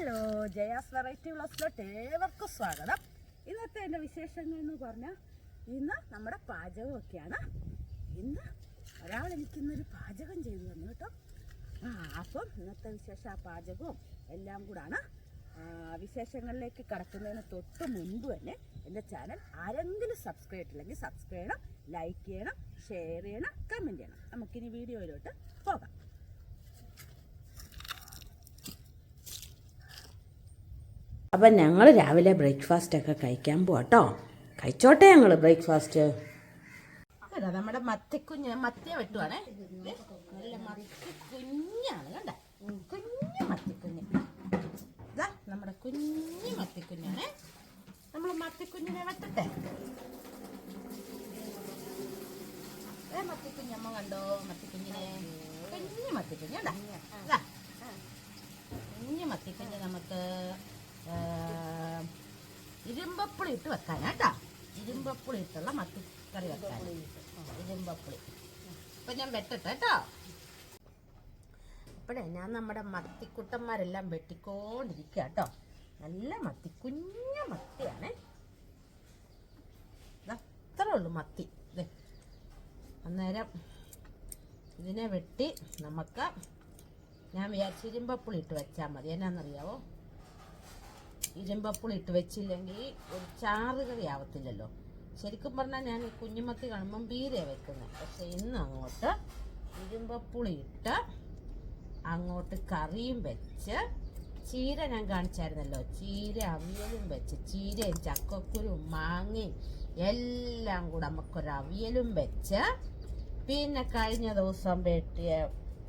Hello Jaya's variety വ്ളോസിലോട്ട് ഏവർക്കും സ്വാഗതം. ഇന്നത്തെ എന്റെ വിശേഷങ്ങൾ എന്ന് പറഞ്ഞാൽ ഇന്ന് നമ്മുടെ പാചകമൊക്കെയാണ്. ഇന്ന് ഒരാൾ എനിക്കിന്നൊരു പാചകം ചെയ്തു തന്നു കേട്ടോ. ആ അപ്പം ഇന്നത്തെ വിശേഷം ആ പാചകവും എല്ലാം കൂടാണ്. വിശേഷങ്ങളിലേക്ക് കടക്കുന്നതിന് തൊട്ട് മുൻപ് തന്നെ എന്റെ ചാനൽ ആരെങ്കിലും സബ്സ്ക്രൈബ് ചെയ്തിട്ടില്ലെങ്കിൽ സബ്സ്ക്രൈബ് ചെയ്യണം ലൈക്ക് ചെയ്യണം ഷെയർ ചെയ്യണം കമന്റ് ചെയ്യണം. നമുക്കിനി വീഡിയോയിലോട്ട് പോകാം. അപ്പം ഞങ്ങൾ രാവിലെ ബ്രേക്ക്ഫാസ്റ്റൊക്കെ കഴിക്കാൻ പോട്ടോ കഴിച്ചോട്ടെ ഞങ്ങൾ ബ്രേക്ക്ഫാസ്റ്റ് നമ്മുടെ മത്തിക്കുഞ്ഞ് മത്തിയെ വെട്ടുവാണേ. നല്ല മത്തി കുഞ്ഞാണ് കണ്ട? കുഞ്ഞു മത്തിക്കുഞ്ഞ്. ഇതാ നമ്മുടെ കുഞ്ഞു മത്തിക്കുഞ്ഞാണേ. നമ്മൾ മത്തിക്കുഞ്ഞിനെ വെട്ടട്ടെ. ഏ മത്തിക്കുഞ്ഞമ്മ കണ്ടോ? മത്തിക്കുഞ്ഞിനെ. കുഞ്ഞു മത്തിക്കുഞ്ഞ് കുഞ്ഞു മത്തിക്കുഞ്ഞ് നമുക്ക് ഇരുമ്പപ്പുളി ഇട്ട് വെക്കാനാട്ടാ ഇരുമ്പപ്പുളി ഇട്ടുള്ള മത്തിക്കറി വെക്കാൻ ഇരുമ്പപ്പുളി. അപ്പൊ ഞാൻ വെട്ടട്ടെ കേട്ടോ. അപ്പോഴേ ഞാൻ നമ്മുടെ മത്തിക്കുട്ടന്മാരെല്ലാം വെട്ടിക്കോണ്ടിരിക്കുക കേട്ടോ. നല്ല മത്തി കുഞ്ഞ മത്തിയാണ്. അത്രേ ഉള്ളൂ മത്തി. ദേ അന്നേരം ഇതിനെ വെട്ടി നമുക്ക് ഞാൻ വിചാരിച്ചിരുമ്പപ്പുളി ഇട്ട് വെച്ചാൽ മതി. എന്നാന്നറിയാവോ? ഇരുമ്പപ്പുളി ഇട്ട് വെച്ചില്ലെങ്കിൽ ഒരു ചാറ് കറി ആവത്തില്ലല്ലോ. ശരിക്കും പറഞ്ഞാൽ ഞാൻ ഈ കുഞ്ഞുമത്തി കാണുമ്പം ബീരയാണ് വെക്കുന്നത് പക്ഷെ ഇന്ന് അങ്ങോട്ട് ഇരുമ്പപ്പുളി ഇട്ട് അങ്ങോട്ട് കറിയും വെച്ച് ചീര ഞാൻ കാണിച്ചായിരുന്നല്ലോ. ചീര അവിയലും വെച്ച് ചീരയും ചക്കക്കുരും മാങ്ങയും എല്ലാം കൂടെ നമുക്കൊരു അവിയലും വെച്ച് പിന്നെ കഴിഞ്ഞ ദിവസം വെട്ടിയ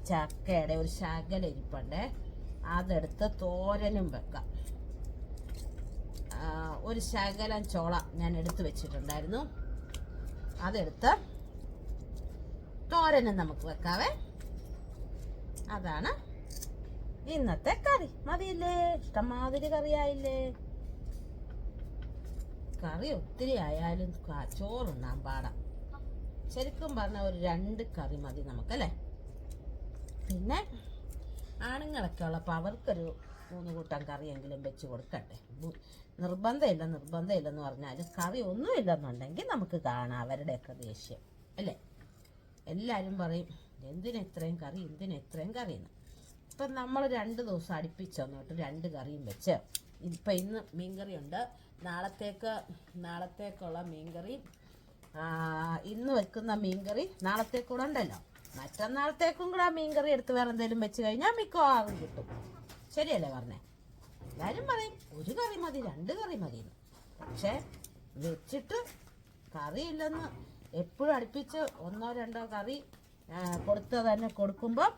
ചക്കയുടെ ഒരു ശകല ഇരിപ്പുണ്ട് അതെടുത്ത് തോരനും വെക്കാം. ഒരു ശകലം ചോള ഞാൻ എടുത്തു വെച്ചിട്ടുണ്ടായിരുന്നു. അതെടുത്ത് തോരനും നമുക്ക് വെക്കാവേ. അതാണ് ഇന്നത്തെ കറി. മതിയില്ലേ? ഇഷ്ടമാതിരി കറിയായില്ലേ? കറി ഒത്തിരി ആയാലും ചോറുണ്ണാൻ പാടാം. ശരിക്കും പറഞ്ഞ ഒരു രണ്ട് കറി മതി നമുക്കല്ലേ? പിന്നെ ആണുങ്ങളൊക്കെ ഉള്ളപ്പോൾ അവർക്കൊരു മൂന്ന് കൂട്ടം കറിയെങ്കിലും വെച്ച് കൊടുക്കട്ടെ. നിർബന്ധമില്ല നിർബന്ധമില്ലെന്ന് പറഞ്ഞാൽ കറി ഒന്നുമില്ലെന്നുണ്ടെങ്കിൽ നമുക്ക് കാണാം അവരുടെയൊക്കെ ദേഷ്യം അല്ലേ? എല്ലാവരും പറയും എന്തിനാ ഇത്രയും കറി? എന്തിനാ ഇത്രയും കറി? എന്ന്. ഇപ്പം നമ്മൾ രണ്ട് ദിവസം അടുപ്പിച്ചു വന്നിട്ട് രണ്ട് കറിയും വെച്ച് ഇപ്പം ഇന്ന് മീൻകറി ഉണ്ട് നാളത്തേക്ക് നാളത്തേക്കുള്ള മീൻകറി ഇന്ന് വെക്കുന്ന മീൻകറി നാളത്തേക്കൂടെ ഉണ്ടല്ലോ. മറ്റന്നാളത്തേക്കും കൂടെ ആ മീൻകറി എടുത്ത് വേറെ എന്തെങ്കിലും വെച്ച് കഴിഞ്ഞാൽ മിക്കവാറും കിട്ടും. ശരിയല്ലേ പറഞ്ഞേ? എല്ലാവരും പറയും ഒരു കറി മതി രണ്ട് കറി മതി എന്ന്. പക്ഷേ വെച്ചിട്ട് കറിയില്ലെന്ന് എപ്പോഴും അടുപ്പിച്ച് ഒന്നോ രണ്ടോ കറി കൊടുത്ത് തന്നെ കൊടുക്കുമ്പോൾ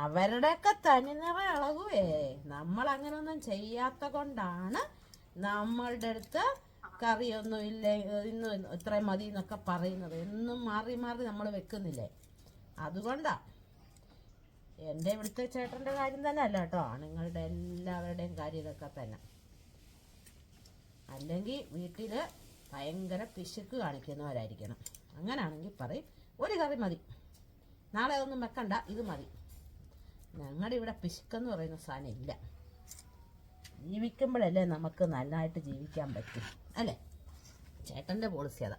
അവരുടെയൊക്കെ തനിനിറ ഇളകുവേ നമ്മൾ അങ്ങനെയൊന്നും ചെയ്യാത്ത കൊണ്ടാണ് നമ്മളുടെ അടുത്ത് കറിയൊന്നും ഇല്ല ഇന്നും ഇത്രയും മതി എന്നൊക്കെ പറയുന്നത്. എന്നും മാറി മാറി നമ്മൾ വെക്കുന്നില്ലേ? അതുകൊണ്ടാ എന്റെ ഇവിടുത്തെ ചേട്ടന്റെ കാര്യം തന്നെ അല്ല കേട്ടോ. ആണുങ്ങളുടെ എല്ലാവരുടെയും കാര്യം ഇതൊക്കെ തന്നെ. അല്ലെങ്കിൽ വീട്ടിൽ ഭയങ്കര പിശുക്ക് കാണിക്കുന്നവരായിരിക്കണം. അങ്ങനാണെങ്കിൽ പറയും ഒരു കറി മതി. നാളെ ഒന്നും വെക്കണ്ട ഇത് മതി. ഞങ്ങളുടെ ഇവിടെ പിശുക്കെന്ന് പറയുന്ന സാധനം ഇല്ല. ജീവിക്കുമ്പോഴല്ലേ നമുക്ക് നന്നായിട്ട് ജീവിക്കാൻ പറ്റും അല്ലേ? ചേട്ടന്റെ പോളിസി അതാ.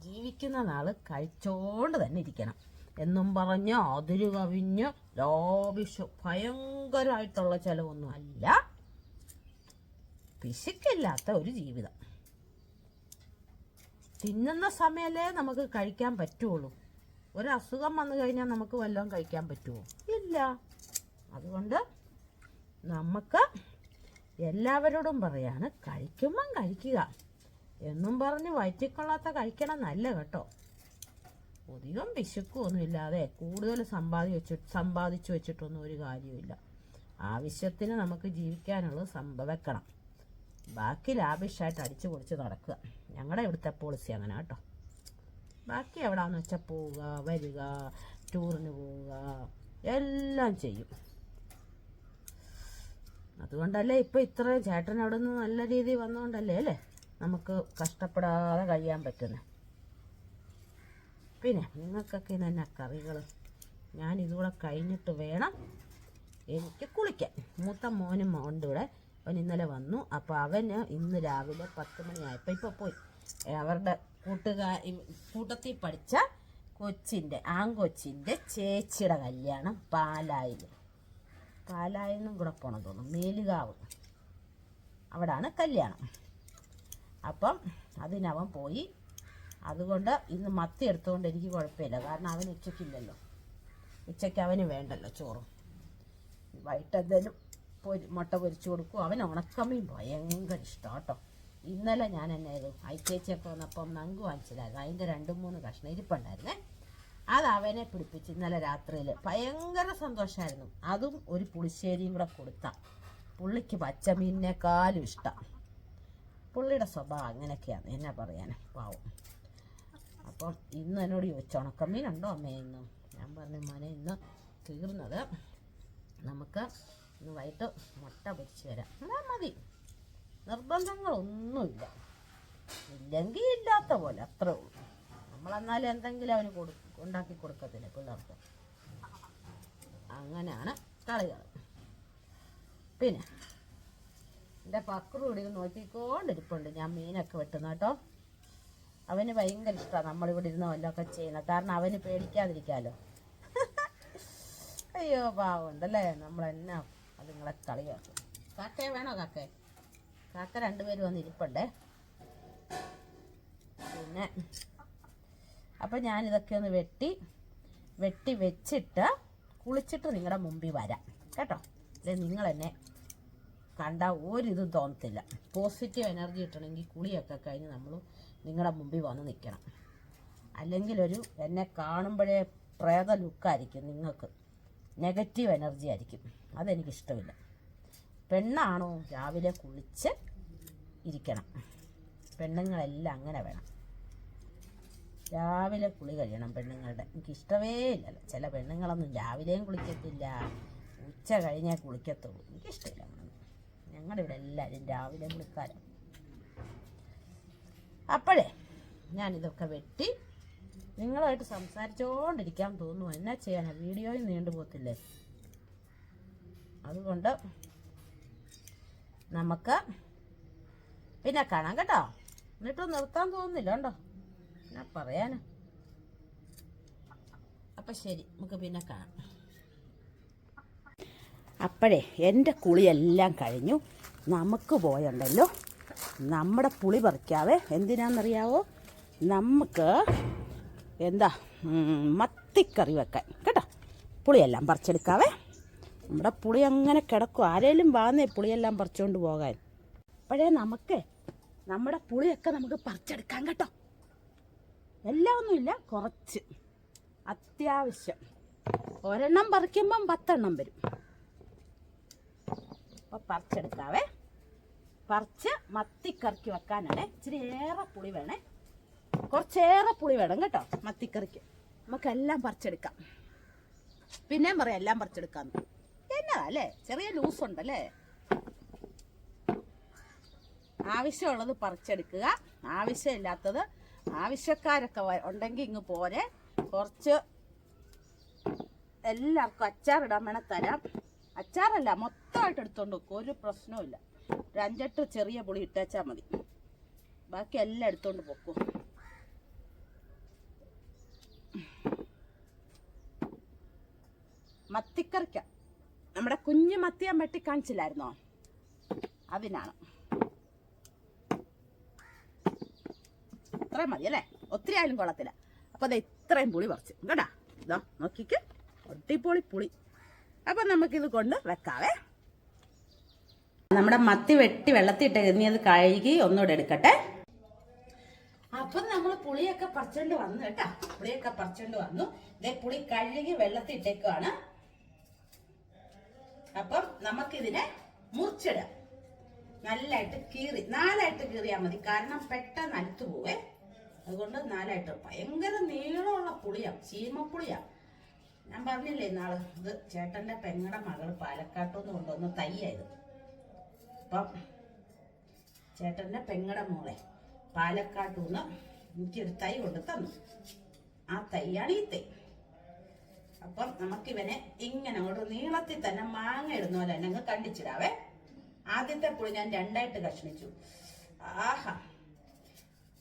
ജീവിക്കുന്ന നാൾ കഴിച്ചോണ്ട് തന്നെ ഇരിക്കണം. എന്നും പറഞ്ഞ് അതിര് കവിഞ്ഞ് ലാവിഷ് ഭയങ്കരമായിട്ടുള്ള ചിലവൊന്നും അല്ല. പിശുക്കില്ലാത്ത ഒരു ജീവിതം. തിന്നുന്ന സമയമല്ലേ നമുക്ക് കഴിക്കാൻ പറ്റുള്ളൂ. ഒരു അസുഖം വന്നു കഴിഞ്ഞാൽ നമുക്ക് വല്ലതും കഴിക്കാൻ പറ്റുമോ ഇല്ല. അതുകൊണ്ട് നമുക്ക് എല്ലാവരോടും പറയാണ് കഴിക്കുമ്പം കഴിക്കുക. എന്നും പറഞ്ഞ് വയറ്റിക്കൊള്ളാത്ത കഴിക്കണം നല്ല കേട്ടോ. അധികം പിശുക്കൊന്നും ഇല്ലാതെ കൂടുതൽ സമ്പാദി വെച്ച് സമ്പാദിച്ചു വെച്ചിട്ടൊന്നും ഒരു കാര്യമില്ല ആവശ്യത്തിന് നമുക്ക് ജീവിക്കാനുള്ളത് സംഭ വെക്കണം. ബാക്കി ലാവിഷായിട്ട് അടിച്ചു പൊളിച്ച് നടക്കുക. ഞങ്ങളുടെ ഇവിടുത്തെ പോളിസി അങ്ങനെ കേട്ടോ. ബാക്കി എവിടാന്ന് വെച്ചാൽ പോവുക വരിക ടൂറിന് പോവുക എല്ലാം ചെയ്യും. അതുകൊണ്ടല്ലേ ഇപ്പം ഇത്രയും ചേട്ടൻ അവിടെ നിന്ന് നല്ല രീതിയിൽ വന്നുകൊണ്ടല്ലേ അല്ലേ? നമുക്ക് കഷ്ടപ്പെടാതെ കഴിയാൻ പറ്റുന്നത് പിന്നെ നിങ്ങൾക്കൊക്കെ തന്നെ കറികൾ ഞാൻ ഇതുകൂടെ കഴിഞ്ഞിട്ട് വേണം എനിക്ക് കുളിക്കാൻ. മൂത്ത മോനും മോണ്ട് ഇവിടെ. അവൻ ഇന്നലെ വന്നു. അപ്പോൾ അവന് ഇന്ന് രാവിലെ പത്ത് മണിയായപ്പോൾ ഇപ്പോൾ പോയി. അവരുടെ കൂട്ടുകാർ കൂട്ടത്തിൽ പഠിച്ച കൊച്ചിന്റെ ആങ്കൊച്ചിന്റെ ചേച്ചിയുടെ കല്യാണം പാലായിൽ പാലായിൽ നിന്നും കൂടെ പോകണം തോന്നുന്നു. മേലുകാവ്. അവിടാണ് കല്യാണം. അപ്പം അതിനവൻ പോയി അതുകൊണ്ട് ഇന്ന് മത്തി എടുത്തുകൊണ്ട് എനിക്ക് കുഴപ്പമില്ല. കാരണം അവന് ഉച്ചയ്ക്കില്ലല്ലോ ഉച്ചയ്ക്ക് അവന് വേണ്ടല്ലോ ചോറ്. വൈകിട്ട് എന്തെങ്കിലും പൊരി മുട്ട പൊരിച്ചു കൊടുക്കും. അവൻ ഉണക്കമീൻ ഭയങ്കര ഇഷ്ടം കേട്ടോ. ഇന്നലെ ഞാൻ എന്നെ ഇത് ഐച്ചേച്ചിയൊക്കെ വന്നപ്പം നങ്ക് വാങ്ങിച്ചില്ലായിരുന്നു. അതിന്റെ രണ്ടും മൂന്ന് കഷ്ണം ഇരിപ്പുണ്ടായിരുന്നേ. അത് അവനെ പിടിപ്പിച്ച് ഇന്നലെ രാത്രിയിൽ ഭയങ്കര സന്തോഷമായിരുന്നു അതും ഒരു പുളിശ്ശേരിയും കൂടെ കൊടുത്ത. പുള്ളിക്ക് പച്ചമീനിനേക്കാളും ഇഷ്ടം. പുള്ളിയുടെ സ്വഭാവം അങ്ങനെയൊക്കെയാണ്. എന്നാ പറയാൻ പാവം. അപ്പം ഇന്ന് എന്നോട് ചോദിച്ചു അമ്മേ? ഇന്ന് ഞാൻ പറഞ്ഞു മോനെ ഇന്ന് തീർന്നത് നമുക്ക് ഇന്ന് വൈകിട്ട് മുട്ട പൊരിച്ച് തരാം. എന്നാ മതി. നിർബന്ധങ്ങളൊന്നുമില്ല. ഇല്ലെങ്കിൽ ഇല്ലാത്ത പോലെ അത്രേ ഉള്ളൂ. നമ്മളെന്നാലും എന്തെങ്കിലും അവന് കൊടു ഉണ്ടാക്കി കൊടുക്കത്തില്ല പിള്ളേർക്ക്. അങ്ങനെയാണ് കളികൾ പിന്നെ എന്റെ പക്രൂടി നോക്കിക്കൊണ്ടിരിപ്പുണ്ട്. ഞാൻ മീനൊക്കെ വെട്ടുന്ന കേട്ടോ. അവന് ഭയങ്കര ഇഷ്ടമാണ് നമ്മളിവിടെ ഇരുന്ന് വല്ലതൊക്കെ ചെയ്യുന്നത്. കാരണം അവന് പേടിക്കാതിരിക്കാമല്ലോ അയ്യോ പാവുണ്ടല്ലേ നമ്മൾ എന്നാ അതുങ്ങളെ കളിയാക്കും. കാക്കയെ വേണോ കാക്ക? കാക്ക രണ്ടുപേരും വന്ന് ഇരിപ്പുണ്ടേ? പിന്നെ അപ്പം ഞാനിതൊക്കെ ഒന്ന് വെട്ടി വെട്ടി വെച്ചിട്ട് കുളിച്ചിട്ട് നിങ്ങളുടെ മുമ്പിൽ വരാം. കേട്ടോ? അല്ലെ? നിങ്ങൾ എന്നെ കണ്ട ഒരിതും തോന്നത്തില്ല. പോസിറ്റീവ് എനർജി കിട്ടണമെങ്കിൽ കുളിയൊക്കെ കഴിഞ്ഞ് നമ്മൾ നിങ്ങളുടെ മുമ്പിൽ വന്ന് നിൽക്കണം അല്ലെങ്കിൽ ഒരു എന്നെ കാണുമ്പോഴേ പ്രേത ലുക്കായിരിക്കും നിങ്ങൾക്ക്. നെഗറ്റീവ് എനർജി ആയിരിക്കും. അതെനിക്കിഷ്ടമില്ല. പെണ്ണാണോ രാവിലെ കുളിച്ച് ഇരിക്കണം. പെണ്ണുങ്ങളെല്ലാം അങ്ങനെ വേണം. രാവിലെ കുളി കഴിയണം പെണ്ണുങ്ങളുടെ. എനിക്കിഷ്ടമേ ഇല്ലല്ലോ. ചില പെണ്ണുങ്ങളൊന്നും രാവിലെയും കുളിക്കത്തില്ല. ഉച്ച കഴിഞ്ഞേ കുളിക്കത്തുള്ളൂ. എനിക്കിഷ്ടമില്ല ഞങ്ങളുടെ ഇവിടെ എല്ലാവരും രാവിലെ കുളിക്കാരം അപ്പോഴേ ഞാനിതൊക്കെ വെട്ടി നിങ്ങളുമായിട്ട് സംസാരിച്ചുകൊണ്ടിരിക്കാൻ തോന്നുന്നു. എന്നാ ചെയ്യാനാ? വീഡിയോയും നീണ്ടു പോകത്തില്ലേ? അതുകൊണ്ട് നമുക്ക് പിന്നെ കാണാം കേട്ടോ. എന്നിട്ട് നിർത്താൻ തോന്നുന്നില്ല കേട്ടോ ഞാൻ പറയാനാ? അപ്പൊ ശരി നമുക്ക് പിന്നെ കാണാം. അപ്പോഴേ എന്റെ കുളിയെല്ലാം കഴിഞ്ഞു. നമുക്ക് പോയുണ്ടല്ലോ. നമ്മുടെ പുളി പറിക്കാവേ. എന്തിനാണെന്നറിയാവോ നമുക്ക് എന്താ മത്തിക്കറി വെക്കാൻ. കേട്ടോ? പുളിയെല്ലാം പറിച്ചെടുക്കാവേ. നമ്മുടെ പുളി അങ്ങനെ കിടക്കും. ആരേലും വാന്നേ പുളിയെല്ലാം പറിച്ചുകൊണ്ട് പോകാൻ. അപ്പോഴേ നമുക്ക് നമ്മുടെ പുളിയൊക്കെ നമുക്ക് പറിച്ചെടുക്കാൻ കേട്ടോ. എല്ലാം ഒന്നുമില്ല കുറച്ച്. അത്യാവശ്യം. ഒരെണ്ണം പറിക്കുമ്പം പത്തെണ്ണം വരും. അപ്പോൾ പറിച്ചെടുക്കാവേ. പറിച്ച് മത്തിക്കറിക്ക് വെക്കാനാണ്. ഇച്ചിരി ഏറെ പുളി വേണേ. കുറച്ചേറെ പുളി വേണം കേട്ടോ മത്തിക്കറിക്ക്. നമുക്കെല്ലാം പറിച്ചെടുക്കാം. പിന്നെയും പറയാം എല്ലാം പറിച്ചെടുക്കാന്ന് എന്നതാ അല്ലേ? ചെറിയ ലൂസ് ഉണ്ടല്ലേ? ആവശ്യമുള്ളത് പറിച്ചെടുക്കുക. ആവശ്യമില്ലാത്തത് ആവശ്യക്കാരൊക്കെ ഉണ്ടെങ്കിൽ ഇങ്ങ് പോരെ. കുറച്ച് എല്ലാവർക്കും അച്ചാറിടാൻ വേണേൽ തരാം. അച്ചാറല്ല മൊത്തമായിട്ട് എടുത്തോണ്ട് വെക്കും. ഒരു പ്രശ്നവുമില്ല. ഒരു അഞ്ചെട്ട് ചെറിയ പുളി ഇട്ടേച്ചാൽ മതി. ബാക്കി എല്ലാം എടുത്തോണ്ട് പൊക്കും. മത്തിക്കറിക്ക. നമ്മുടെ കുഞ്ഞു മത്തി വെട്ടി കാണിച്ചില്ലായിരുന്നോ? അതിനാണ്. ഇത്രയും മതി അല്ലേ? ഒത്തിരി ആയാലും കൊള്ളത്തില്ല. അപ്പോൾ അത് ഇത്രയും പുളി പറിച്ച്. കേട്ടാ ഇതാ നോക്കിക്ക്. ഒട്ടിപ്പൊളി പുളി. അപ്പം നമുക്കിത് കൊണ്ട് വെക്കാവേ. നമ്മുടെ മത്തി വെട്ടി വെള്ളത്തിട്ട് ഇനി അത് കഴുകി ഒന്നുകൂടെ എടുക്കട്ടെ. അപ്പം നമ്മൾ പുളിയൊക്കെ പറിച്ചോണ്ട് വന്നു കേട്ടാ. പുളിയൊക്കെ പറിച്ചോണ്ട് വന്നു. ഇതേ പുളി കഴുകി വെള്ളത്തിൽ ഇട്ടേക്കുവാണ്. അപ്പം നമുക്കിതിനെ മുറിച്ചിടാം. നല്ലതായിട്ട് കീറി നാലായിട്ട് കീറിയാൽ മതി. കാരണം പെട്ടെന്ന് അലുത്തു പോവേ. അതുകൊണ്ട് നാലായിട്ട് ഭയങ്കര നീളമുള്ള പുളിയാണ് ചീമപ്പുളിയാ. ഞാൻ പറഞ്ഞില്ലേ നാളെ ഇത് ചേട്ടന്റെ പെങ്ങടെ മകൾ പാലക്കാട്ടൊന്നും കൊണ്ടുവന്ന തയ്യായത് അപ്പം ചേട്ടന്റെ പെങ്ങടെ മോളെ പാലക്കാട്ടുനിന്ന് എനിക്കൊരു തൈ കൊണ്ട് തന്നു ആ തൈയാണ് ഈ തൈ. അപ്പം നമുക്കിവനെ ഇങ്ങനെ ഒരു നീളത്തിൽ തന്നെ മാങ്ങ ഇടുന്ന പോലെ അങ്ങ് കണ്ടിച്ചിടാവേ. ആദ്യത്തെ പുളി ഞാൻ രണ്ടായിട്ട് കഷ്ണിച്ചു. ആഹാ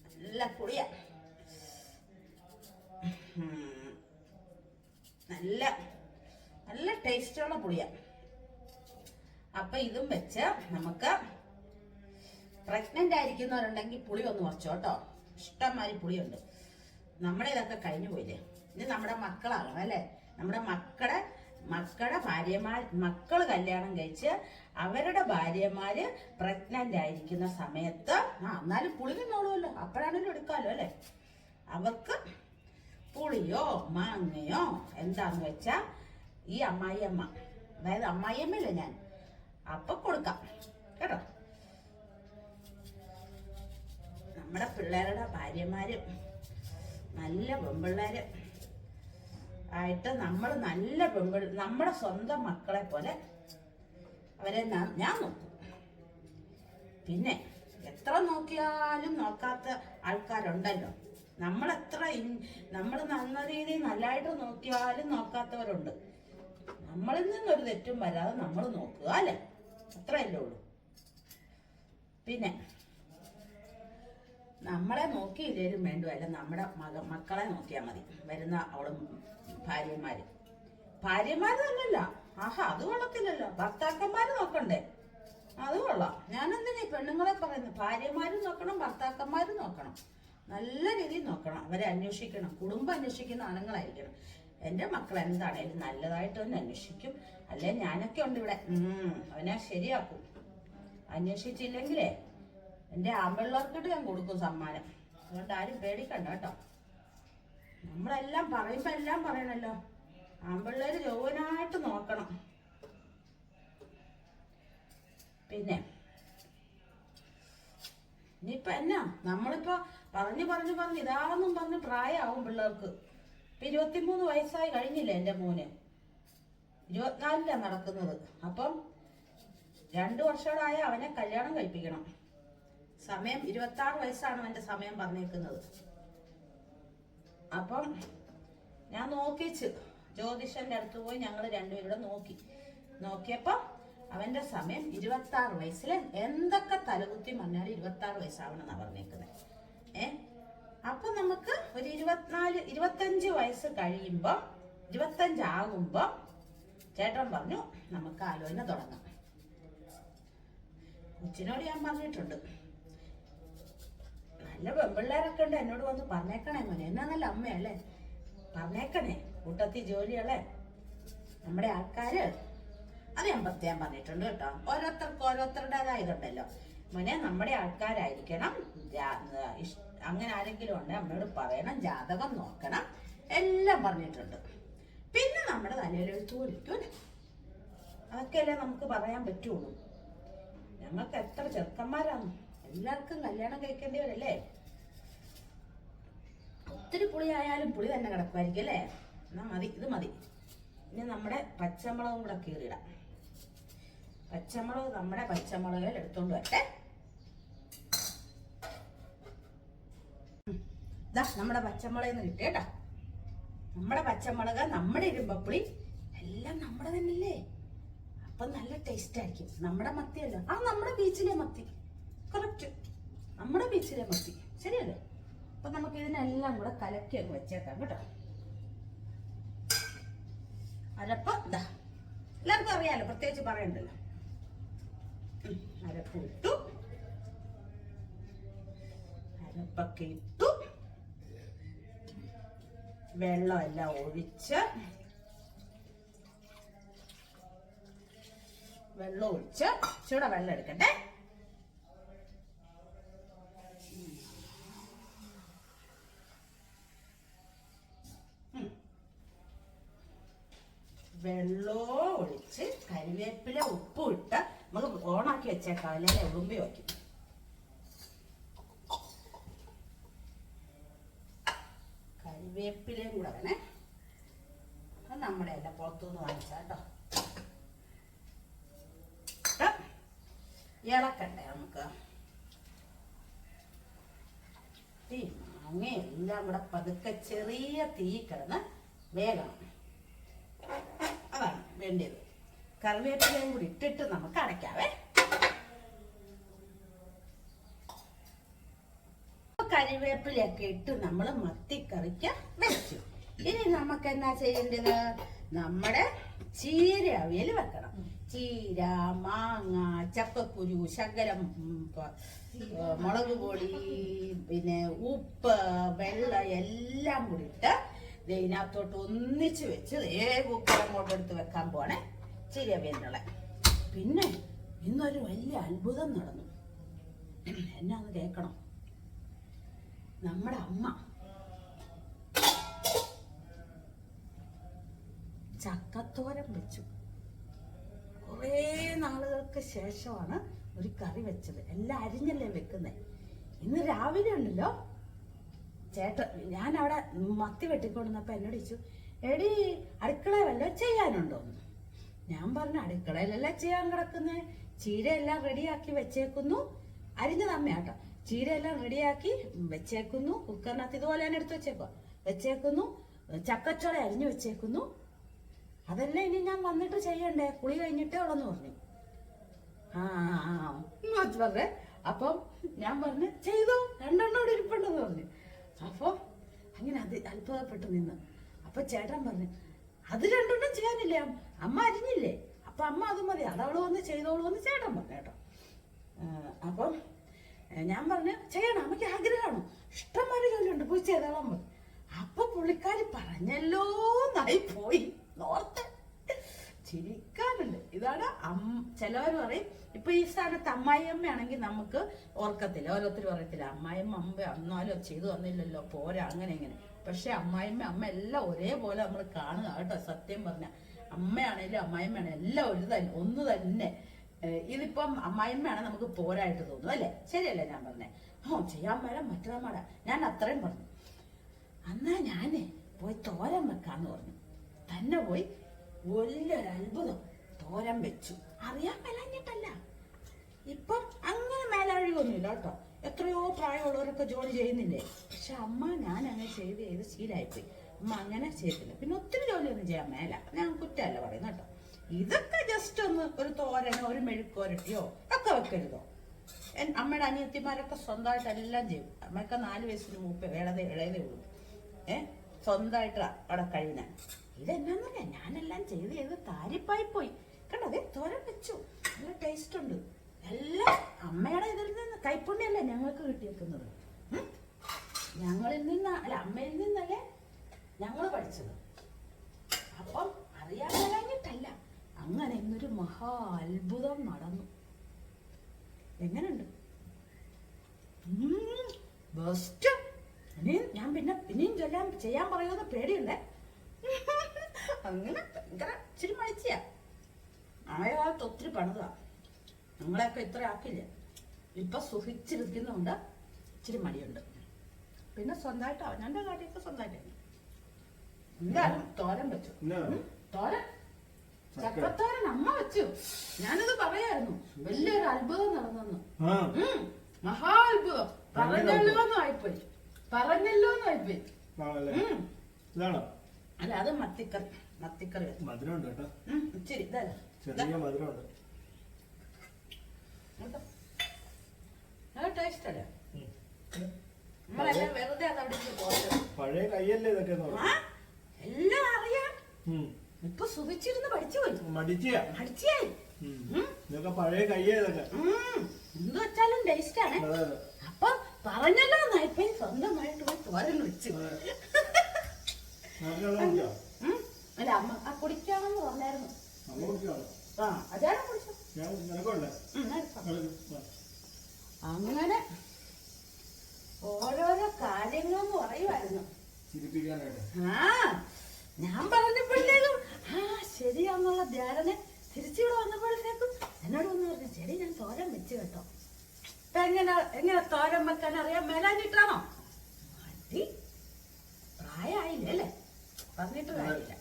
നല്ല പുളിയ. നല്ല നല്ല ടേസ്റ്റുള്ള പുളിയാ. അപ്പൊ ഇതും വെച്ച് നമുക്ക് പ്രഗ്നന്റ് ആയിരിക്കുന്നവരുണ്ടെങ്കിൽ പുളി ഒന്ന് കുറച്ചോ കേട്ടോ. ഇഷ്ടംമാതിരി പുളിയുണ്ട്. നമ്മുടെ ഇതൊക്കെ കഴിഞ്ഞു പോയില്ലേ? ഇനി നമ്മുടെ മക്കളാകണം അല്ലേ? നമ്മുടെ മക്കളെ മക്കളുടെ ഭാര്യമാർ മക്കൾ കല്യാണം കഴിച്ച് അവരുടെ ഭാര്യമാര് പ്രഗ്നന്റ് ആയിരിക്കുന്ന സമയത്ത് ആ എന്നാലും പുളി നിന്നോളുമല്ലോ അപ്പോഴാണെങ്കിലും എടുക്കാമല്ലോ അല്ലേ? അവർക്ക് പുളിയോ മാങ്ങയോ എന്താന്ന് വെച്ചാ ഈ അമ്മായിയമ്മ. അതായത് അമ്മായിയമ്മയില്ല ഞാൻ? അപ്പൊ കൊടുക്കാം. കേട്ടോ? നമ്മുടെ പിള്ളേരുടെ ഭാര്യമാര് നല്ല പെമ്പിള്ളേര് ആയിട്ട് നമ്മൾ നല്ല പെൺപിള്ള നമ്മുടെ സ്വന്തം മക്കളെ പോലെ അവരെ ഞാൻ നോക്കും. പിന്നെ എത്ര നോക്കിയാലും നോക്കാത്ത ആൾക്കാരുണ്ടല്ലോ. നമ്മൾ എത്ര നമ്മൾ നല്ല രീതിയിൽ നല്ലതായിട്ട് നോക്കിയാലും നോക്കാത്തവരുണ്ട്. നമ്മളിൽ നിന്നൊരു തെറ്റും വരാതെ നമ്മൾ നോക്കുക അല്ലേ? അത്രയല്ലേ ഉള്ളൂ. പിന്നെ നമ്മളെ നോക്കിയില്ലേലും വേണ്ടുമല്ല നമ്മുടെ മക മക്കളെ നോക്കിയാൽ മതി. വരുന്ന അവളും ഭാര്യമാര്. ഭാര്യമാര് തന്നെയല്ല. ആഹാ അത് കൊള്ളത്തില്ലല്ലോ. ഭർത്താക്കന്മാര് നോക്കണ്ടേ? അത് കൊള്ളാം. ഞാനെന്തിനാ പെണ്ണുങ്ങളെ പറയുന്നത് ഭാര്യമാരും നോക്കണം ഭർത്താക്കന്മാരും നോക്കണം. നല്ല രീതിയിൽ നോക്കണം. അവരെ അന്വേഷിക്കണം. കുടുംബം അന്വേഷിക്കുന്ന ആണുങ്ങളായിരിക്കണം. എന്റെ മക്കൾ എന്താണേലും നല്ലതായിട്ട് ഒന്ന് അന്വേഷിക്കും. അല്ലെ? ഞാനൊക്കെ ഉണ്ട് ഇവിടെ. അവനെ ശരിയാക്കും. അന്വേഷിച്ചില്ലെങ്കിലേ എന്റെ ആമ്പിള്ളേർക്കിട്ട് ഞാൻ കൊടുക്കും സമ്മാനം. അതുകൊണ്ട് ആരും പേടിക്കണ്ട കേട്ടോ. നമ്മളെല്ലാം പറയുമ്പോ എല്ലാം പറയണല്ലോ. ആമ്പിള്ളേര് ജോവനായിട്ട് നോക്കണം. പിന്നെ ഇനിയിപ്പ എന്നാ? നമ്മളിപ്പോ പറഞ്ഞു പറഞ്ഞു പറഞ്ഞ് ഇതാണെന്നും പറഞ്ഞ് പ്രായമാവും പിള്ളേർക്ക്. ഇപ്പൊ ഇരുപത്തിമൂന്ന് വയസ്സായി കഴിഞ്ഞില്ലേ എന്റെ മോന്? ഇരുപത്തിനാലിലാണ് നടക്കുന്നത്. അപ്പം രണ്ടു വർഷങ്ങളായ അവനെ കല്യാണം കഴിപ്പിക്കണം. സമയം ഇരുപത്തി ആറ് വയസ്സാണ് അവന്റെ സമയം പറഞ്ഞേക്കുന്നത്. അപ്പം ഞാൻ നോക്കിച്ച്. ജ്യോതിഷന്റെ അടുത്ത് പോയി ഞങ്ങൾ രണ്ടുപേരുടെ നോക്കി. നോക്കിയപ്പം അവന്റെ സമയം ഇരുപത്തി ആറ് വയസ്സിൽ എന്തൊക്കെ തലകുത്തി മണ്ണാൽ ആറ് വയസ്സാവണമെന്നാണ് പറഞ്ഞേക്കുന്നത് ഏ? അപ്പൊ നമുക്ക് ഒരു ഇരുപത്തിനാല് ഇരുപത്തഞ്ച് വയസ്സ് കഴിയുമ്പോൾ ഇരുപത്തഞ്ചാകുമ്പോൾ ചേട്ടൻ പറഞ്ഞു നമുക്ക് ആലോചന തുടങ്ങാം. കൊച്ചിനോട് ഞാൻ പറഞ്ഞിട്ടുണ്ട്. നല്ല പെമ്പിള്ളേരൊക്കെ ഉണ്ട് എന്നോട് വന്ന് പറഞ്ഞേക്കണേ മോനെ. എന്നാ നല്ല അമ്മയല്ലേ? പറഞ്ഞേക്കണേ കൂട്ടത്തിൽ ജോലിയല്ലേ? നമ്മുടെ ആൾക്കാര്. അത് ഞാൻ പ്രത്യേകം പറഞ്ഞിട്ടുണ്ട് കേട്ടോ. ഓരോരുത്തർക്ക് ഓരോരുത്തരുടേതായതുണ്ടല്ലോ. മോനെ നമ്മുടെ ആൾക്കാരായിരിക്കണം. ജാ- ഇഷ്- അങ്ങനെ ആരെങ്കിലും ഉണ്ടെങ്കിൽ നമ്മളോട് പറയണം ജാതകം നോക്കണം. എല്ലാം പറഞ്ഞിട്ടുണ്ട്. പിന്നെ നമ്മുടെ തലയിലെഴുത്തു ഒരിക്കും അതൊക്കെയല്ലേ നമുക്ക് പറയാൻ പറ്റുള്ളൂ. ഞങ്ങൾക്ക് എത്ര ചെറുക്കന്മാരാണ്. എല്ലാവർക്കും കല്യാണം കഴിക്കേണ്ടവരല്ലേ? ഒത്തിരി പുളി ആയാലും പുളി തന്നെ കിടക്കുമായിരിക്കും അല്ലേ? എന്നാ മതി ഇത് മതി. ഇനി നമ്മുടെ പച്ചമുളകും കൂടെ കീറിയിടാം. പച്ചമുളക് നമ്മുടെ പച്ചമുളകിൽ എടുത്തുകൊണ്ട് വരട്ടെ. ദാ നമ്മുടെ പച്ചമുളക് കിട്ടി കിട്ടിയേട്ടാ നമ്മുടെ പച്ചമുളക് നമ്മുടെ ഇരുമ്പപ്പുളി എല്ലാം നമ്മുടെ തന്നെയല്ലേ? അപ്പൊ നല്ല ടേസ്റ്റ് ആയിരിക്കും. നമ്മുടെ മത്തിയല്ല ആ നമ്മുടെ ബീച്ചിലെ മത്തി. കറക്റ്റ് നമ്മുടെ ബീച്ചിലെ മത്തി. ശരിയല്ലേ? അപ്പൊ നമുക്ക് ഇതിനെല്ലാം കൂടെ കലക്കി അങ്ങ് വെച്ചേക്കാം കേട്ടോ. അരപ്പ് ഇതാ എല്ലാവർക്കും അറിയാലോ പ്രത്യേകിച്ച് പറയണ്ടല്ലോ. അരപ്പ് ഇട്ടു. അരപ്പൊക്കെ ഇട്ടു. വെള്ളമെല്ലാം ഒഴിച്ച് വെള്ളം ഒഴിച്ച് ചൂടെ വെള്ളം എടുക്കട്ടെ. വെള്ളോ വെള്ളവും ഒഴിച്ച് കരിവേപ്പില ഉപ്പും ഇട്ട് നമുക്ക് ഓണാക്കി വെച്ചേക്കാം. അല്ലെങ്കിൽ ഉളുമ്പി വയ്ക്കും കരിവേപ്പിലയും കൂടെ വേണേ അത് നമ്മുടെ എല്ലാം പുറത്തുനിന്ന് വാങ്ങിച്ചാട്ടോ ഇളക്കട്ടെ നമുക്ക്? തീ മാങ്ങ എല്ലാം കൂടെ പതുക്കെ ചെറിയ തീ കിടന്ന് വേഗണം അതാണ് വേണ്ടത് കറിവേപ്പിലയും കൂടി ഇട്ടിട്ട് നമുക്ക് അടയ്ക്കാവേ. കരിവേപ്പിലൊക്കെ ഇട്ട് നമ്മൾ മത്തിക്കറിക്ക് വെച്ചു. ഇനി നമുക്ക് എന്നാ ചെയ്യേണ്ടത്? നമ്മുടെ ചീര അവിയൽ വെക്കണം. ചീര മാങ്ങ ചക്കക്കുരു ശകലം ഉം, മുളക് പൊടി പിന്നെ ഉപ്പ് വെള്ളം എല്ലാം കൂടി ഇട്ട് ഇതിനകത്തോട്ട് ഒന്നിച്ച് വെച്ച് ദേ കുക്കറും അങ്ങോട്ട് എടുത്ത് വെക്കാൻ പോണേ. ചീര അവിയലിനുള്ള പിന്നെ ഇന്നൊരു വലിയ അത്ഭുതം നടന്നു. എന്നാന്ന് കേക്കണം നമ്മുടെ അമ്മ. ചക്കത്തോരൻ വെച്ചു. കുറേ നാളുകൾക്ക് ശേഷമാണ് ഒരു കറി വെച്ചത്. എല്ലാം അരിഞ്ഞല്ലേ വെക്കുന്നത് ഇന്ന് രാവിലെ ഉണ്ടല്ലോ. ചേട്ടൻ ഞാൻ അവിടെ മത്തി വെട്ടിക്കൊണ്ടുന്നപ്പോ എന്നോട് ചോദിച്ചു എടി അടുക്കള വല്ല ചെയ്യാനുണ്ടോ? ഞാൻ പറഞ്ഞു അടുക്കളയിലല്ല ചെയ്യാൻ കിടക്കുന്നേ? ചീരയെല്ലാം റെഡിയാക്കി വെച്ചേക്കുന്നു. അരിഞ്ഞത് അമ്മയാട്ടോ. ചീരയെല്ലാം റെഡിയാക്കി വെച്ചേക്കുന്നു. കുക്കറിനകത്ത് ഇതുപോലെ തന്നെ എടുത്ത് വെച്ചേക്കുക വെച്ചേക്കുന്നു. ചക്കച്ചോള അരിഞ്ഞു വെച്ചേക്കുന്നു. അതെല്ലാം ഇനി ഞാൻ വന്നിട്ട് ചെയ്യണ്ടേ? കുളി കഴിഞ്ഞിട്ടേ ഉള്ളെന്ന് പറഞ്ഞു. ആ. പറഞ്ഞേ. അപ്പം ഞാൻ പറഞ്ഞു ചെയ്തോ? രണ്ടെണ്ണം ഇവിടെ ഇരിപ്പുണ്ടെന്ന് പറഞ്ഞു. അപ്പൊ അങ്ങനെ അത് അത്ഭുതപ്പെട്ട് നിന്ന്. അപ്പൊ ചേട്ടൻ പറഞ്ഞു അത് രണ്ടെണ്ണം ചെയ്യാനില്ല? അമ്മ അരിഞ്ഞില്ലേ? അപ്പൊ അമ്മ അത് മതി. അതവൾ വന്ന് ചെയ്തോളൂ എന്ന് ചേട്ടൻ പറഞ്ഞു കേട്ടോ. അപ്പം ഞാൻ പറഞ്ഞു ചെയ്യണം അമ്മയ്ക്ക് ആഗ്രഹമാണ്. ഇഷ്ടംമാതിരി ജോലിയുണ്ട്. പോയി ചെയ്തോളാം. അപ്പൊ പുള്ളിക്കാരി പറഞ്ഞല്ലോ നായി പോയി. നോർത്ത്. ചിരിക്കാനുണ്ട് ഇതാണ് ചിലവർ പറയും ഇപ്പൊ ഈ സ്ഥാനത്ത് അമ്മായിയമ്മയാണെങ്കിൽ നമുക്ക് ഓർക്കത്തില്ല. ഓരോരുത്തർ പറയത്തില്ല അമ്മായിയമ്മ അമ്മ അന്നാലോ ചെയ്തു തന്നില്ലല്ലോ പോരാ. അങ്ങനെ ഇങ്ങനെ. പക്ഷെ അമ്മായിമ്മ അമ്മ എല്ലാം ഒരേപോലെ നമ്മൾ കാണുക കേട്ടോ സത്യം പറഞ്ഞ. അമ്മയാണേലും അമ്മായിമ്മയാണേലും എല്ലാം ഒരു തന്നെ ഒന്ന് തന്നെ. ഇതിപ്പം അമ്മായിമ്മയാണ് നമുക്ക് പോരായിട്ട് തോന്നും അല്ലേ? ശരിയല്ലേ ഞാൻ പറഞ്ഞേ? ഓ ചെയ്യാൻ മേടം മറ്റന്നാ മേടം ഞാൻ അത്രയും പറഞ്ഞു. അന്നാ ഞാനേ പോയി തോരൻ വെക്കാന്ന് പറഞ്ഞു. തന്നെ പോയി വലിയൊരു അത്ഭുതം തോരൻ വെച്ചു. അറിയാൻ മേലാഞ്ഞിട്ടല്ല. ഇപ്പം അങ്ങനെ മേലാഴികൊന്നുമില്ല കേട്ടോ. എത്രയോ പ്രായമുള്ളവരൊക്കെ ജോലി ചെയ്യുന്നില്ലേ? പക്ഷെ അമ്മ ഞാൻ അങ്ങനെ ചെയ്ത് ചെയ്ത് ശീലായിപ്പോയി. അമ്മ അങ്ങനെ ചെയ്തില്ല പിന്നെ ഒത്തിരി ജോലിയൊന്നും ചെയ്യാൻ മേല. ഞാൻ കുറ്റമല്ല പറയുന്നത് കേട്ടോ. ഇതൊക്കെ ജസ്റ്റ് ഒന്ന് ഒരു തോരനോ ഒരു മെഴുക്കോരട്ടിയോ ഒക്കെ വെക്കരുതോ. അമ്മയുടെ അനിയത്തിമാരൊക്കെ സ്വന്തമായിട്ട് എല്ലാം ചെയ്യും. അമ്മയൊക്കെ നാല് വയസ്സിന് മുമ്പ് ഇളതേ ഇളയതേ ഉള്ളൂ. ഏ? സ്വന്തമായിട്ട് അവിടെ കഴിയുന്ന. ഇതെന്നാന്നല്ല ഞാനെല്ലാം ചെയ്ത് ചെയ്ത് താരിപ്പായി പോയി. കണ്ടോ? തോരൻ വെച്ചു. നല്ല ടേസ്റ്റ് ഉണ്ട്. എല്ലാം അമ്മയുടെ ഇതിൽ നിന്ന് കൈപ്പുണ്യല്ലേ ഞങ്ങൾക്ക് കിട്ടിയേക്കുന്നത്? ഞങ്ങളിൽ നിന്ന് അല്ല അമ്മയിൽ നിന്നല്ലേ ഞങ്ങൾ പഠിച്ചത്. അപ്പം അറിയാൻ കഴിഞ്ഞിട്ടല്ല അങ്ങനെ ഇന്നൊരു മഹാ അത്ഭുതം നടന്നു. എങ്ങനെയുണ്ട് ബെസ്റ്റ് ഇനിയും ഞാൻ പിന്നെ ഇനിയും ചൊല്ലാൻ ചെയ്യാൻ പറയുന്ന പേടിയുണ്ടേ? അങ്ങനെ ഭയങ്കര ഇച്ചിരി മടിച്ചിയാ. ആയകാലത്ത് ഒത്തിരി പണിതാ. നിങ്ങളെയൊക്കെ ഇത്ര ആക്കില്ല? ഇപ്പൊ സുഖിച്ചിരിക്കുന്നുണ്ട്. ഇച്ചിരി മടിയുണ്ട്. പിന്നെ സ്വന്തമായിട്ട് ഞാൻ കാട്ടിയൊക്കെ സ്വന്തമായിട്ട്. എന്തായാലും തോരൻ വെച്ചു? തോരൻ. ചക്കത്തോരൻ അമ്മ വെച്ചു. ഞാനത് പറയായിരുന്നു. വലിയൊരു അത്ഭുതം നടന്നു മഹാ അത്ഭുതം പറഞ്ഞല്ലോ ആയിപ്പോയി. പറഞ്ഞല്ലോ ആയിപ്പോയി. അല്ല അത് മത്തിക്കറി. മത്തിക്കറി മധുരമുണ്ട് കേട്ടോ. ഉം, ഇച്ചിരി ഇതല്ലേ ചെറിയ മധുരമുണ്ട്. നല്ല ടേസ്റ്റ് അല്ലേ? വെറുതെ പഴയ കൈയല്ലേ ഇതൊക്കെ എല്ലാം അറിയാം. ഇപ്പൊ സുഖിച്ചിരുന്ന് പഠിച്ചു? പോയി മടിച്ചിയാ ഇതൊക്കെ പഴയ. എന്ത് വെച്ചാലും ടേസ്റ്റ് ആണ്. അപ്പൊ പറഞ്ഞല്ലോ എന്നായിപ്പോയി സ്വന്തമായിട്ട് പോയി തോരൻ വെച്ചു. അല്ല അമ്മ ആ കുടിക്കാമെന്ന് പറഞ്ഞായിരുന്നു. ആ അതാണ്. അങ്ങനെ ഓരോരോ കാര്യങ്ങളെന്ന് പറയുമായിരുന്നു ആ ഞാൻ പറഞ്ഞപ്പോഴത്തേക്കും ആ ശരിയാന്നുള്ള ധ്യാന തിരിച്ചിവിടെ വന്നപ്പോഴത്തേക്കും എന്നോട് വന്ന് പറഞ്ഞു ചെടി ഞാൻ തോരൻ വെച്ച് കേട്ടോ. ഇപ്പൊ എങ്ങനെ എങ്ങനെ തോരൻ വെക്കാൻ അറിയാം? മേലാഞ്ഞിട്ടാണോ? മതി പ്രായമായില്ലേ അല്ലേ? പറഞ്ഞിട്ട് കാര്യമില്ല.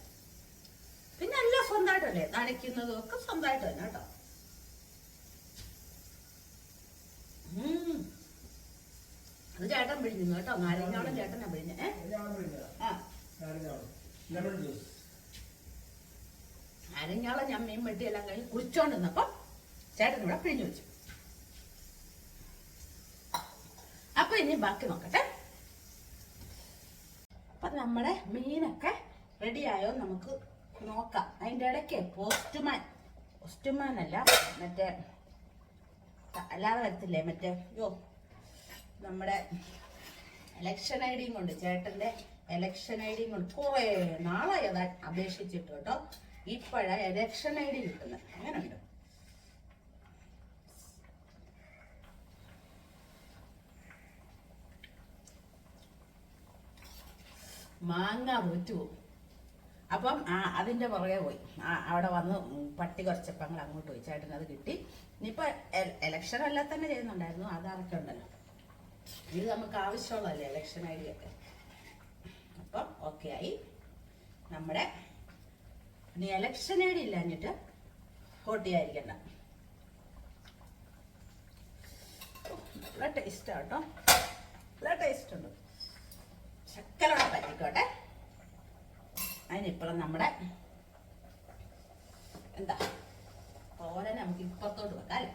പിന്നെ എല്ലാം സ്വന്തമായിട്ടല്ലേ? നനയ്ക്കുന്നതും ഒക്കെ സ്വന്തമായിട്ട് തന്നെ കേട്ടോ. അത് ചേട്ടൻ പിഴിഞ്ഞു കേട്ടോ. നാരങ്ങാവളം ചേട്ടനാ പിഴിഞ്ഞേ ആ. Lemon juice. അരഞ്ഞാളെ ഞാൻ മീൻ വെട്ടി എല്ലാം കഴിഞ്ഞ് കുളിച്ചോണ്ടിരുന്നപ്പം ചേട്ടൻ ഇവിടെ പിഴിഞ്ഞു വെച്ചു. അപ്പൊ ഇനി ബാക്കി നോക്കട്ടെ. അപ്പൊ നമ്മുടെ മീനൊക്കെ റെഡിയായോ നമുക്ക് നോക്കാം. അതിന്റെ ഇടയ്ക്ക് പോസ്റ്റ്മാൻ. പോസ്റ്റ്മാൻ അല്ല മറ്റേ അല്ലാതെ വരത്തില്ലേ മറ്റേ യോ നമ്മുടെ ഇലക്ഷൻ ഐ ഡിയും കൊണ്ട് ചേട്ടന്റെ ഇലക്ഷൻ ഐ ഡിയും കൊണ്ട് കുറേ നാളായി അത് അപേക്ഷിച്ചിട്ട് കേട്ടോ. ഇപ്പോഴാ ഇലക്ഷൻ ഐ ഡി കിട്ടുന്നത് അങ്ങനെയുണ്ട്. മാങ്ങ പോറ്റു പോകും. അപ്പം ആ അതിന്റെ പുറകെ പോയി. അവിടെ വന്ന് പട്ടി കുറച്ചപ്പോൾ ഞങ്ങൾ അങ്ങോട്ട് പോയി. ചേട്ടൻ അത് കിട്ടി. ഇനിയിപ്പോൾ ഇലക്ഷൻ എല്ലാം തന്നെ ചെയ്യുന്നുണ്ടായിരുന്നു. അതൊക്കെ ഉണ്ടല്ലോ. ഇത് നമുക്ക് ആവശ്യമുള്ളതല്ലേ ഇലക്ഷൻ ഐ ഡി ഒക്കെ? അപ്പം ഓക്കെ ആയി. നമ്മുടെ ഇനി എലക്ഷൻ ഐ ഡി ഇല്ലാഞ്ഞിട്ട് വോട്ട് ചെയ്യാതിരിക്കണ്ട നല്ല ടേസ്റ്റ് കേട്ടോ. നല്ല ടേസ്റ്റ് ഉണ്ട്. ശക്കലോടെ പറ്റിക്കോട്ടെ. അതിനിപ്പുറം നമ്മുടെ എന്താ? തോരൻ നമുക്ക് ഇപ്പുറത്തോട്ട് വെക്കാം അല്ലേ?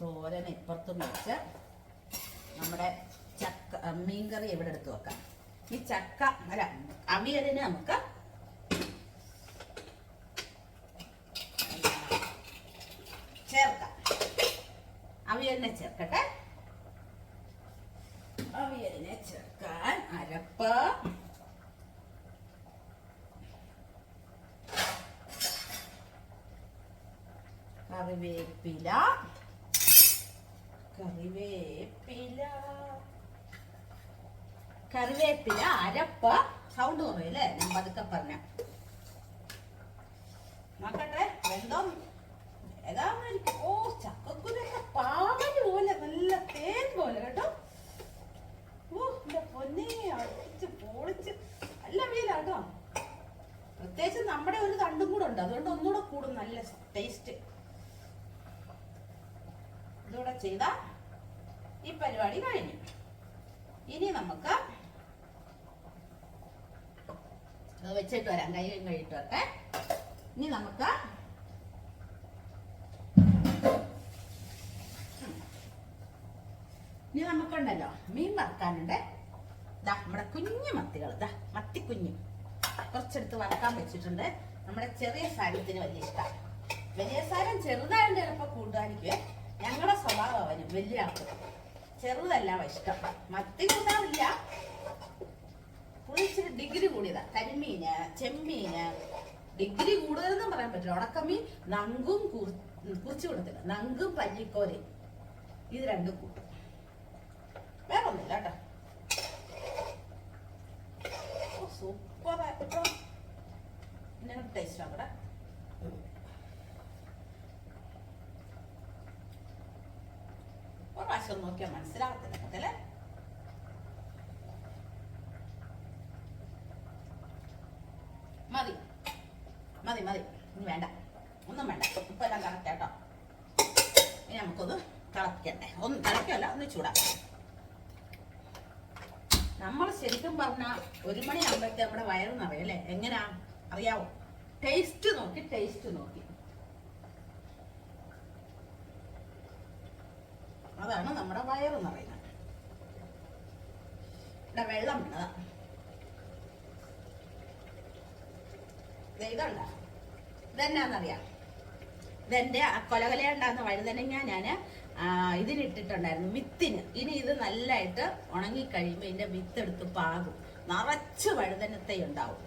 തോരൻ ഇപ്പുറത്തും വെച്ച് നമ്മുടെ ചക്ക മീൻകറി ഇവിടെ എടുത്ത് വെക്കാം? ഈ ചക്ക അല്ല അവിയലിന് നമുക്ക് ചേർക്കാം അവിയലിനെ ചേർക്കട്ടെ അവിയലിനെ ചേർക്കാൻ അരപ്പ്. കറിവേപ്പില. കറിവേപ്പില. കറിവേപ്പില അരപ്പ്. സൗണ്ട് കുറയല്ലേ ഞാൻ പതുക്കെ പറഞ്ഞ നോക്കട്ടെ വെന്തം ഏതായിരിക്കും ഓ ചക്കക്കുരൊക്കെ പാൽ പോലെ നല്ല തേൻ പോലെ കേട്ടോ ഓ എന്റെ പൊന്നെ അടിച്ച് പൊളിച്ച് നല്ല വീലാട്ടോ പ്രത്യേകിച്ച് നമ്മുടെ ഒരു തണ്ടും കൂടെ ഉണ്ട് അതുകൊണ്ട് ഒന്നുകൂടെ കൂടും നല്ല ടേസ്റ്റ് ഇതൂടെ ചെയ്ത ഈ പരിപാടി കഴിഞ്ഞു ഇനി നമുക്ക് അത് വെച്ചിട്ട് വരാം. കൈ കഴിയിട്ട് വരട്ടെ ഇനി നമുക്ക് ഇനി നമുക്കുണ്ടല്ലോ. മീൻ വറുക്കാനുണ്ട്. ഇതാ നമ്മുടെ കുഞ്ഞു മത്തികൾ. ഇതാ മത്തിക്കുഞ്ഞ്. കുറച്ചെടുത്ത് വറക്കാൻ വെച്ചിട്ടുണ്ട്. നമ്മുടെ ചെറിയ സാരത്തിന് വലിയ ഇഷ്ടമാണ് വലിയ സാരം ചെറുതായിട്ട് ചിലപ്പോൾ കൂട്ടാനിക്കുവേ ഞങ്ങളുടെ സ്വഭാവം അവന് വലിയ ആൾക്ക്. ചെറുതല്ല ഇഷ്ടം. മത്തി കൂട്ടാറില്ല ചെമ്മീന് ഡിഗ്രി കൂടുതലെന്നും പറയാൻ പറ്റില്ല. ഉണക്കമീൻ നങ്കും കുറിച്ചു കൊടുത്തില്ല നങ്കും പല്ലിക്കോരയും ഇത് രണ്ടും കൂട്ടും. വേറെ ഒന്നുമില്ല കേട്ടോ ആയിട്ടോ പിന്നെ ടേസ്റ്റ് ഒരു പ്രാവശ്യം നോക്കിയാൽ മനസ്സിലാവത്തില്ല മൊത്തല്ലേ മതി മതി മതി. ഇനി വേണ്ട. ഒന്നും വേണ്ട. ഇപ്പൊ എല്ലാം കറക്റ്റ് കേട്ടോ ഇനി നമുക്കൊന്ന് തിളപ്പിക്കണ്ടേ? ഒന്ന് തിളക്കല്ല ഒന്ന് ചൂടാ. നമ്മൾ ശരിക്കും പറഞ്ഞാൽ ഒരു മണിയാകുമ്പോഴത്തെ നമ്മുടെ വയറ് നിറയും അല്ലേ? എങ്ങനെയാ അറിയാവോ? ടേസ്റ്റ് നോക്കി ടേസ്റ്റ് നോക്കി. അതാണ് നമ്മുടെ വയറ് നിറയുന്നത്. ഇവിടെ വെള്ളം ഇതുണ്ട? ഇതെന്നാന്നറിയാം. ഇതെന്റെ ആ കൊലകൊലയുണ്ടാകുന്ന വഴുതനങ്ങ ഞാൻ ഇതിനിട്ടിട്ടുണ്ടായിരുന്നു വിത്തിന്. ഇനി ഇത് നല്ലതായിട്ട് ഉണങ്ങിക്കഴിയുമ്പോൾ ഇതിന്റെ വിത്തെടുത്ത് പാകും. നിറച്ച് വഴുതനത്തെ ഉണ്ടാവും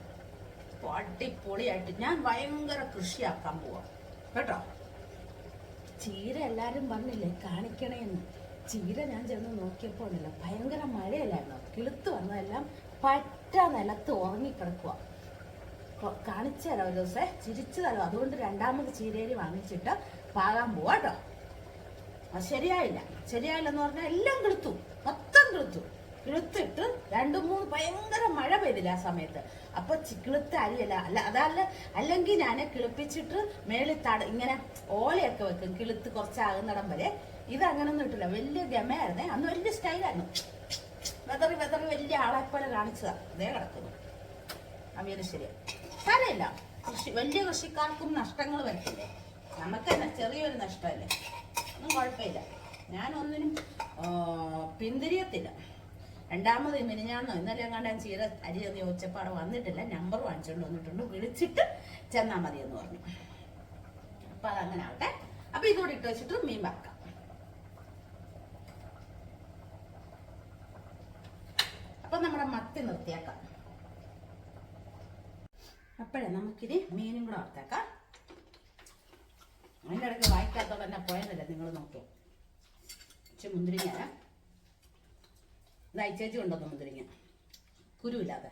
പൊട്ടിപ്പൊളിയായിട്ട് ഞാൻ ഭയങ്കര കൃഷിയാക്കാൻ പോവാം. കേട്ടോ? ചീര എല്ലാരും പറഞ്ഞില്ലേ കാണിക്കണേന്ന്. ചീര ഞാൻ ചെന്ന് നോക്കിയപ്പോൾ ഭയങ്കര മഴയല്ലായിരുന്നോ? കിളുത്ത് വന്നതെല്ലാം പറ്റ നിലത്ത് ഉറങ്ങിക്കിടക്കുക കാണിച്ചു തരാം ഒരു ദിവസം. ചിരിച്ചു തരാം. അതുകൊണ്ട് രണ്ടാമത് ചീരേരി വാങ്ങിച്ചിട്ട് പാകാൻ പോവാ കേട്ടോ അത് ശരിയായില്ല. ശരിയായില്ല എന്ന് പറഞ്ഞാൽ എല്ലാം കിളുത്തു. മൊത്തം കിളുത്തു. കിളുത്തിട്ട് രണ്ടു മൂന്ന് ഭയങ്കര മഴ പെയ്തില്ല ആ സമയത്ത്. അപ്പൊ കിളുത്ത അരിയല്ല. അല്ല അതല്ല. അല്ലെങ്കിൽ ഞാൻ കിളിപ്പിച്ചിട്ട് മേളിൽ തട ഇങ്ങനെ ഓലയൊക്കെ വെക്കും. കിളുത്ത് കുറച്ചാകുന്നിടം വരെ. ഇത് അങ്ങനൊന്നും ഇട്ടില്ല. വലിയ ഗമയായിരുന്നേ. അന്ന് വലിയ സ്റ്റൈലായിരുന്നു. വെതറി വെതറി വലിയ ആളെപ്പോലെ പോലെ കാണിച്ചതാ. അതേ കിടക്കുന്നു. അമീര ശരിയാ. സാരമില്ല കൃഷി വലിയ കൃഷിക്കാർക്കും നഷ്ടങ്ങൾ വരത്തില്ലേ നമുക്ക് തന്നെ ചെറിയൊരു നഷ്ടമല്ലേ? ഒന്നും കുഴപ്പമില്ല. ഞാനൊന്നിനും പിന്തിരിയത്തില്ല. രണ്ടാമത് മിനിഞ്ഞാന്നോ ഇന്നലെ കണ്ടാൻ ചീര അരി എന്ന് ചോദിച്ചപ്പോൾ അവിടെ വന്നിട്ടില്ല. നമ്പർ വാങ്ങിച്ചുകൊണ്ട് വന്നിട്ടുണ്ട്. വിളിച്ചിട്ട് ചെന്നാൽ മതി എന്ന് പറഞ്ഞു. അപ്പൊ അതങ്ങനെ ആവട്ടെ അപ്പൊ ഇതുകൂടി ഇട്ട് വെച്ചിട്ട് മീൻ വറക്കാം. അപ്പൊ നമ്മുടെ മത്തി നിർത്തിയേക്കാം. അപ്പോഴേ നമുക്കിനി മീനും കൂടെ വറുത്തേക്കാം. അതിന്റെ ഇടയ്ക്ക് വായിക്കാത്തോടെ തന്നെ പോയതല്ലേ നിങ്ങൾ നോക്കിയോ പക്ഷെ മുന്തിരിങ്ങ ഇത് അയച്ചേച്ചി കൊണ്ടുവന്നു മുന്തിരിങ്ങ. കുരുവില്ലാതെ.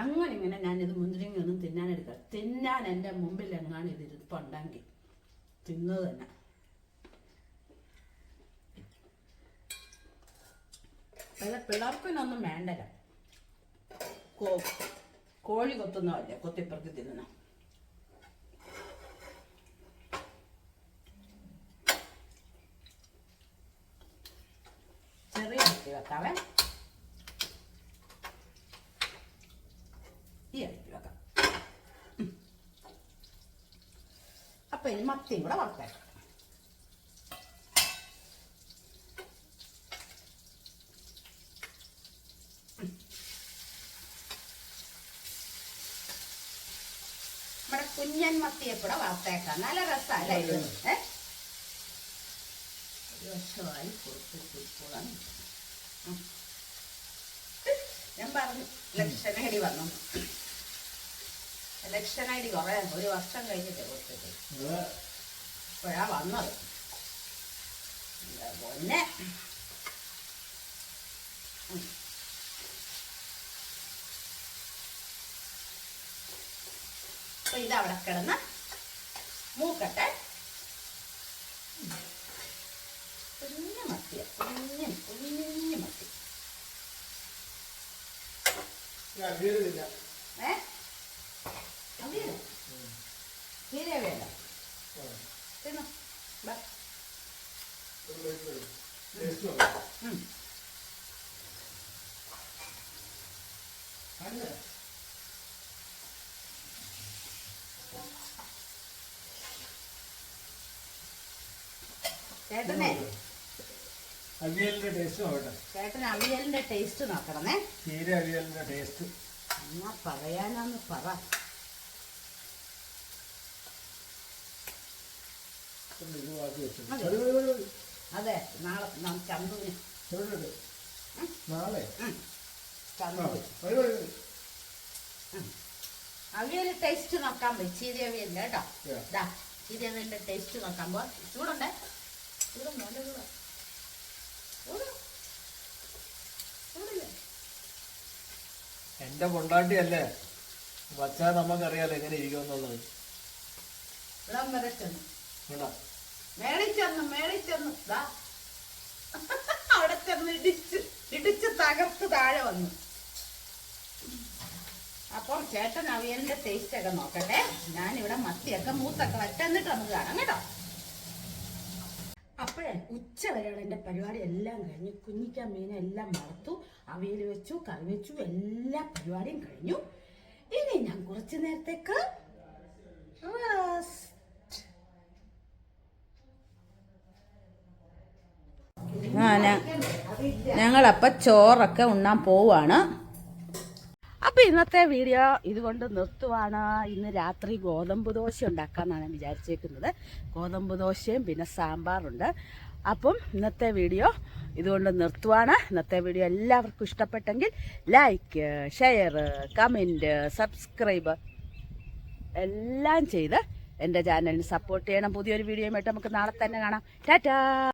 അങ്ങനെ ഇങ്ങനെ ഞാനിത് മുന്തിരിങ്ങ ഒന്നും തിന്നാനെടുക്കുക തിന്നാൻ എന്റെ മുമ്പിൽ എങ്ങാണ് ഇത് ഇരിപ്പുണ്ടെങ്കിൽ തിന്നത് തന്നെ. പിളർപ്പിനൊന്നും വേണ്ടല്ല. കോ കോഴി കൊത്തുന്നതല്ലേ കൊത്തിപ്പറത്തി തിന്നുന്ന ചെറിയ അരട്ടി വെക്കാവേ. ഈ അരട്ടി വെക്കാം. അപ്പൊ ഇനി മത്തിയും കൂടെ വറുത്തേക്കാം നമ്മുടെ കുഞ്ഞൻ മത്തിയെ കൂടെ വറുത്തേക്കാം. നല്ല രസമല്ലേ ഇത്? ഒരു വർഷമായി ഞാൻ പറഞ്ഞു ഇലക്ഷൻ ഐ ഡി വന്നു. ഇലക്ഷൻ ഐ ഡി കുറേ ഒരു വർഷം കഴിഞ്ഞിട്ട് കൊടുത്തിട്ട്. ഇപ്പോഴാ വന്നത്. പിന്നെ? പൊന്നെ അപ്പൊ ഇതവിടെ കിടന്ന് മൂക്കട്ടെ. കുഞ്ഞു മത്തിയ കുഞ്ഞു കുഞ്ഞു മത്തി. ഏ? വേണ്ട. തിന്നു. ബാ. ടേസ്റ്റ് നോക്കാം. ഉം. ചേട്ടനെ. അവിയലിന്റെ ടേസ്റ്റ് നോക്കട്ടെ. ചേട്ടൻ അവിയലിന്റെ ടേസ്റ്റ് നോക്കണമേ. ചീര അവിയലിന്റെ ടേസ്റ്റ്. എന്നാ പറയാനാന്ന് പറ. അതെ. നാളെ നാം ചന്തുവിന്. നാളെ? ചന്തുവിന്. അവിയൽ ടേസ്റ്റ് നോക്കാൻ പോയി. ചീരി അവിയലിന്റെ കേട്ടോ. അവിയലിന്റെ ടേസ്റ്റ് നോക്കാൻ പോ ചൂടുണ്ടേ? ചൂടുണ്ടോ നല്ല ചൂടാ എന്റെ പൊണ്ടാട്ടിയല്ലേ? വച്ചാൽ നമുക്കറിയാലോ എങ്ങനെ ഇരിക്കുമെന്നുള്ളത്. ഇളം വരെ ചെന്നു. വേണ്ട മേളിൽ ചെന്നു മേളിൽ ചെന്നു. ദാ. അവിടെ ചെന്ന് ഇടിച്ച് ഇടിച്ച് തകർത്ത് താഴെ വന്നു. അപ്പം ചേട്ടൻ അവിയലിന്റെ ടേസ്റ്റ് ഒക്കെ നോക്കട്ടെ. ഞാനിവിടെ മത്തിയൊക്കെ മൂത്തൊക്കെ വറ്റന്നിട്ട് നമുക്ക് കാണാം കേട്ടോ. അപ്പോഴേ ഉച്ച വരെയുള്ള എന്റെ പരിപാടി എല്ലാം കഴിഞ്ഞു. കുഞ്ഞിക്ക മീനെല്ലാം വറുത്തു അവയിൽ വെച്ചു കറി വെച്ചു എല്ലാ പരിപാടിയും കഴിഞ്ഞു. ഇനി ഞാൻ കുറച്ച് നേരത്തേക്ക് ഞങ്ങളപ്പം ചോറൊക്കെ ഉണ്ണാൻ പോവാണ്. അപ്പം ഇന്നത്തെ വീഡിയോ ഇതുകൊണ്ട് നിർത്തുവാണ്. ഇന്ന് രാത്രി ഗോതമ്പ് ദോശ ഉണ്ടാക്കാമെന്നാണ് വിചാരിച്ചേക്കുന്നത്. ഗോതമ്പ് ദോശയും പിന്നെ സാമ്പാറുണ്ട്. അപ്പം ഇന്നത്തെ വീഡിയോ ഇതുകൊണ്ട് നിർത്തുവാണ്. ഇന്നത്തെ വീഡിയോ എല്ലാവർക്കും ഇഷ്ടപ്പെട്ടെങ്കിൽ ലൈക്ക് ഷെയർ കമന്റ് സബ്സ്ക്രൈബ് എല്ലാം ചെയ്ത് എന്റെ ചാനലിന് സപ്പോർട്ട് ചെയ്യണം. പുതിയൊരു വീഡിയോയുമായിട്ട് നമുക്ക് നാളെ തന്നെ കാണാം. ടാറ്റാ!